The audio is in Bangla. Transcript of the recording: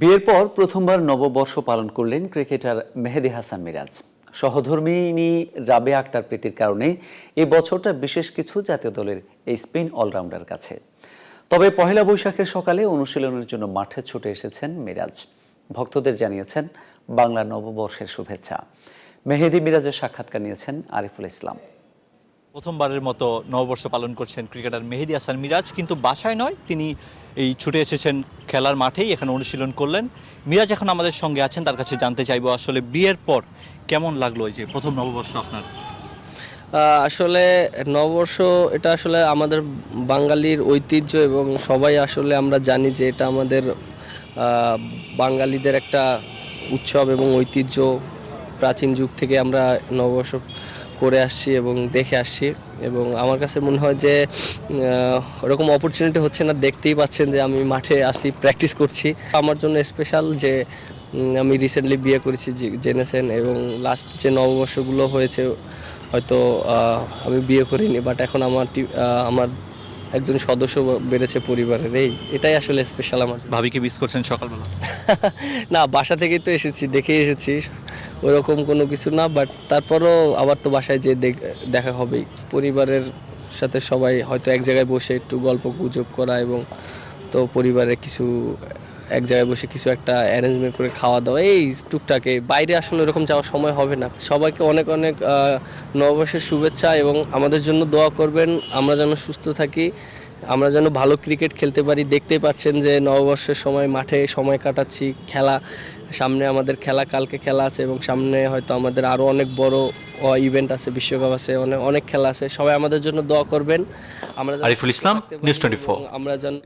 বিয়ের পর প্রথমবার নববর্ষ পালন করলেন ক্রিকেটার মেহেদি হাসান মিরাজ। সহধর্মিনী রাবে আক্তার প্রীতির কারণে এই বছরটা বিশেষ কিছু জাতীয় দলের এই স্পিন অলরাউন্ডার কাছে। তবে পহেলা বৈশাখের সকালে অনুশীলনের জন্য মাঠে ছুটে এসেছেন মিরাজ। ভক্তদের জানিয়েছেন, বাংলা নববর্ষের শুভেচ্ছা। মেহেদি মিরাজের সাক্ষাৎকার নিয়েছেন আরিফুল ইসলাম। প্রথমবারের মতো নববর্ষ পালন করছেন ক্রিকেটার মেহেদি হাসান মিরাজ, কিন্তু বাসায় নয়, তিনি এই ছুটে এসেছেন খেলার মাঠেই এখানে অনুশীলন করলেন। মিরাজ এখন আমাদের সঙ্গে আছেন, তার কাছে জানতে চাইব আসলে বিয়ের পর কেমন লাগল এই যে প্রথম নববর্ষ আপনার? আসলে নববর্ষ এটা আসলে আমাদের বাঙালির ঐতিহ্য এবং সবাই আসলে আমরা জানি যে এটা আমাদের বাঙালিদের একটা উৎসব এবং ঐতিহ্য প্রাচীন যুগ থেকে আমরা নববর্ষ করে আসছি এবং দেখে আসছি। এবং আমার কাছে মনে হয় যে ওরকম অপরচুনিটি হচ্ছে না। দেখতেই পাচ্ছেন যে আমি মাঠে আসি প্র্যাকটিস করছি। আমার জন্য স্পেশাল যে আমি রিসেন্টলি বিয়ে করেছি জেনেছেন এবং লাস্ট যে নববর্ষগুলো হয়েছে হয়তো আমি বিয়ে করিনি বাট এখন আমার আমার একজন সদস্য বেড়েছে পরিবারের। এই এটাই আসলে স্পেশাল আমার ভাবিকে মিস করছেন সকালবেলা? না বাসা থেকেই তো এসেছি দেখেই এসেছি। ওরকম কোনো কিছু না বাট তারপরও আবার তো বাসায় যে দেখা হবেই। পরিবারের সাথে সবাই হয়তো এক জায়গায় বসে একটু গল্প গুজব করা এবং তো পরিবারে কিছু, এক জায়গায় বসে কিছু একটা অ্যারেঞ্জমেন্ট করে খাওয়া দাওয়া, এই টুকটাকে বাইরে আসলে এরকম যাওয়ার সময় হবে না। সবাইকে অনেক অনেক নববর্ষের শুভেচ্ছা এবং আমাদের জন্য দোয়া করবেন, আমরা যেন সুস্থ থাকি। আমরা যেন ভালো ক্রিকেট খেলতে পারি। দেখতে পাচ্ছেন যে নববর্ষের সময় মাঠে সময় কাটাচ্ছি খেলা সামনে আমাদের খেলা কালকে খেলা আছে এবং সামনে হয়তো আমাদের আরও অনেক বড় ইভেন্ট আছে বিশ্বকাপ আছে অনেক অনেক খেলা আছে। সবাই আমাদের জন্য দোয়া করবেন। আমরা আরিফুল ইসলাম, নিউজ 24 এবং আমরা যেন